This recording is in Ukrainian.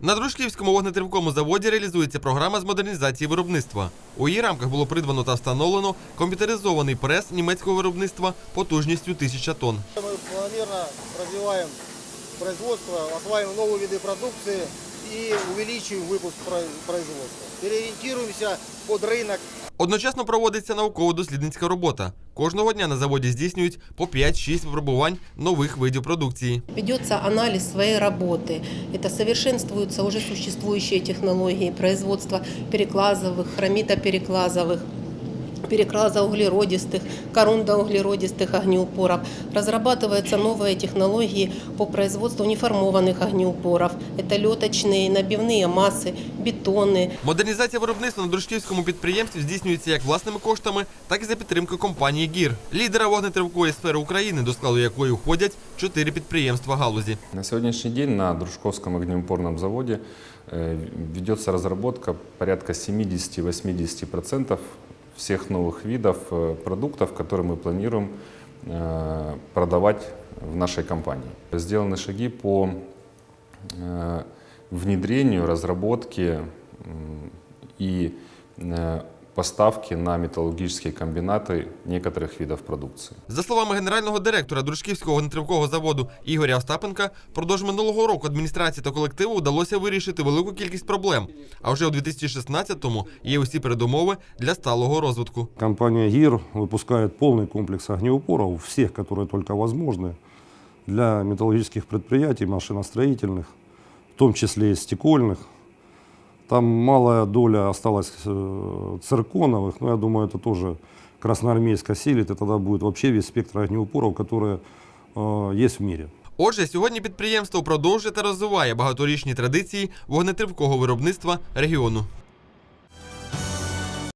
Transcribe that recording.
На Дружківському вогнетривкому заводі реалізується програма з модернізації виробництва. У її рамках було придбано та встановлено комп'ютеризований прес німецького виробництва потужністю 1000 тонн. Мы планомерно развиваем производство, осваиваем новые виды продукции и увеличиваем выпуск про- производства. Переориентируемся под рынок. Одночасно проводиться науково-дослідницька робота. Кожного дня на заводі здійснюють по 5-6 випробувань нових видів продукції. Ведется анализ своей работы. Это совершенствуются уже существующие технологии производства переклазовых, хромитопереклазовых, переклазоуглеродистых, корундоуглеродистых огнеупоров. Разрабатываются новые технологии по производству неформованных огнеупоров. Это леточные, набивные массы, бетоны, Модернізація виробництва на Дружківському підприємстві здійснюється як власними коштами, так і за підтримки компанії ГІР, лідера вогнетривкої сфери України, до складу якої входять чотири підприємства галузі. На сегодняшний день на Дружковском огнеупорном заводе э, ведется разработка порядка 70-80% всех новых видов э, продуктов, которые мы планируем э, продавать в нашей компании. Сделаны шаги по э, внедрению, разработке м, и э, поставке на металлургические комбинаты некоторых видов продукции. За словами генерального директора Дружківського вогнетривкого заводу Ігоря Остапенка, впродовж минулого року адміністрації та колективу вдалося вирішити велику кількість проблем. А вже у 2016-му є усі передумови для сталого розвитку. Компания ГИР выпускает полный комплекс огнеупоров, всех, которые только возможны, для металлургических предприятий, машиностроительных, в том числе и стекольных. Там малая доля осталась э, цирконовых, но я думаю, это тоже красноармейск осилит, и тогда будет вообще весь спектр огнеупоров, которые э, есть в мире. Отже, сьогодні підприємство продовжує та розвиває багаторічні традиції вогнетривкого виробництва регіону.